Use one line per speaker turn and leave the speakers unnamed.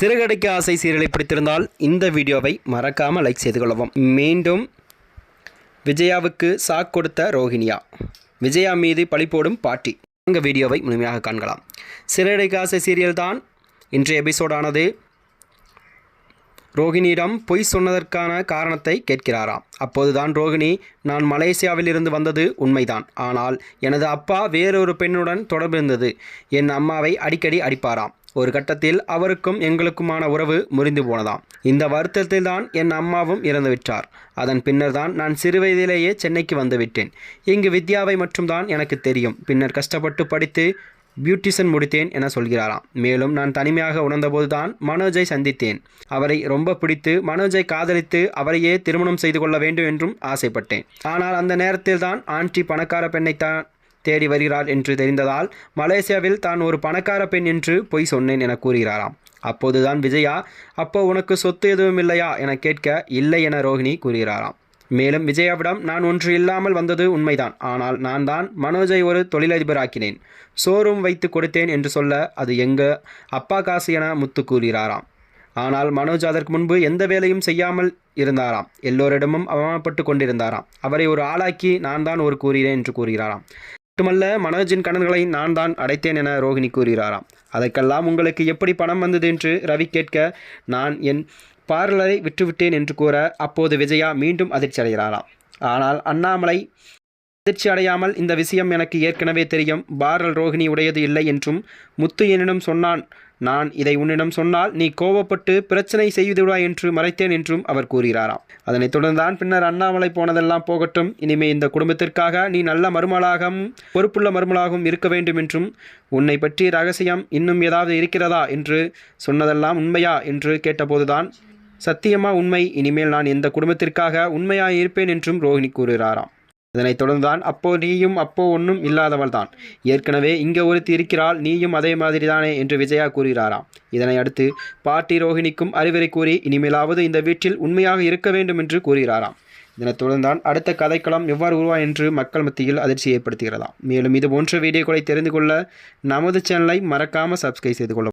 சிறுகடைக்கு ஆசை சீரியலை பிடித்திருந்தால் இந்த வீடியோவை மறக்காமல் லைக் செய்து கொள்ளவும். மீண்டும் விஜயாவுக்கு சாக் கொடுத்த ரோஹிணியா விஜயா மீது பழி போடும் பாட்டி. இந்த வீடியோவை முழுமையாக காண்கலாம். சிறுகடைக்கு ஆசை சீரியல் தான். இன்றைய எபிசோடானது ரோகிணியிடம் பொய் சொன்னதற்கான காரணத்தை கேட்கிறாராம். அப்போதுதான் ரோகிணி நான் மலேசியாவில் இருந்து வந்தது உண்மைதான். ஆனால் எனது அப்பா வேறொரு பெண்ணுடன் தொடர்பு இருந்தது என் அம்மாவை அடிக்கடி அடிப்பாராம். ஒரு கட்டத்தில் அவருக்கும் எங்களுக்குமான உறவு முறிந்து போனதாம். இந்த வருத்தத்தில் தான் என் அம்மாவும் இறந்துவிட்டார் அதன் பின்னர் தான் நான் சிறுவயதிலேயே சென்னைக்கு வந்துவிட்டேன் இங்கு வித்யாவை மட்டும்தான் எனக்கு தெரியும். பின்னர் கஷ்டப்பட்டு படித்து பியூட்டிஷன் முடித்தேன் என சொல்கிறாராம். மேலும் நான் தனிமையாக உணர்ந்தபோது தான் மனோஜை சந்தித்தேன். அவரை ரொம்ப பிடித்து மனோஜை காதலித்து அவரையே திருமணம் செய்து கொள்ள வேண்டும் என்றும் ஆசைப்பட்டேன். ஆனால் அந்த நேரத்தில் தான் ஆண்டி பணக்கார பெண்ணைத்தான் தேடி வருகிறார் என்று தெரிந்ததால் மலேசியாவில் தான் ஒரு பணக்கார பெண் என்று பொய் சொன்னேன் என கூறுகிறாராம். அப்போதுதான் விஜயா அப்போ உனக்கு சொத்து எதுவும் இல்லையா? என கேட்க இல்லை என ரோஹிணி கூறுகிறாராம். மேலும் விஜயாவிடம் நான் ஒன்று இல்லாமல் வந்தது உண்மைதான். ஆனால் நான் தான் மனோஜை ஒரு தொழிலதிபராக்கினேன். ஷோரூம் வைத்து கொடுத்தேன் என்று சொல்ல அது எங்க? அப்பா காசு என முத்து கூறுகிறாராம். ஆனால் மனோஜ் அதற்கு முன்பு எந்த வேலையும் செய்யாமல் இருந்தாராம். எல்லோரிடமும் அவமானப்பட்டு கொண்டிருந்தாராம். அவரை ஒரு ஆளாக்கி நான் தான் ஒரு கூறுகிறேன் என்று கூறுகிறாராம். மட்டுமல்ல மனோஜின் கணன்களை நான் தான் அடைத்தேன் என ரோஹிணி கூறுகிறாராம். அதற்கெல்லாம் உங்களுக்கு எப்படி பணம் வந்தது என்று ரவி கேட்க நான் என் பார்லரை விட்டுவிட்டேன் என்று கூற அப்போது விஜயா மீண்டும் அதிர்ச்சி அடைகிறாராம். ஆனால் அண்ணாமலை அதிர்ச்சி அடையாமல் இந்த விஷயம் எனக்கு ஏற்கனவே தெரியும். பார்லர் ரோஹிணி உடையது இல்லை என்றும் முத்து என்னிடம் சொன்னான் நான் இதை உன்னிடம் சொன்னால் நீ கோபப்பட்டு பிரச்சனை செய்துவிடுவாய் என்று மறைத்தேன் என்றும் அவர் கூறுகிறாராம். அதனைத் தொடர்ந்தான் பின்னர் அண்ணாமலை போனதெல்லாம் போகட்டும். இனிமே இந்த குடும்பத்திற்காக நீ நல்ல மருமலாகவும் பொறுப்புள்ள மருமலாகவும் இருக்க வேண்டும் என்றும் உன்னை பற்றி ரகசியம் இன்னும் ஏதாவது இருக்கிறதா என்று சொன்னதெல்லாம் உண்மையா என்று கேட்டபோதுதான் சத்தியமா உண்மை இனிமேல் நான் இந்த குடும்பத்திற்காக உண்மையாக இருப்பேன் என்றும் ரோஹிணி கூறுகிறாராம். இதனைத் தொடர்ந்தான் அப்போ நீயும் அப்போ ஒன்றும் இல்லாதவள் தான் ஏற்கனவே இங்கே ஒருத்தி இருக்கிறாள் நீயும் அதே மாதிரி தானே என்று விஜயா கூறுகிறாராம். இதனை அடுத்து பாட்டி ரோஹிணிக்கும் அறிவுரை கூறி இனிமேலாவது இந்த வீட்டில் உண்மையாக இருக்க வேண்டும் என்று கூறுகிறாராம். இதனைத் தொடர்ந்தான் அடுத்த கதைக்களம் எவ்வாறு உருவா என்று மக்கள் மத்தியில் அதிர்ச்சி ஏற்படுத்துகிறதாம். மேலும் இது போன்ற வீடியோக்களை தெரிந்து கொள்ள நமது சேனலை மறக்காமல் சப்ஸ்கிரைப் செய்து கொள்ள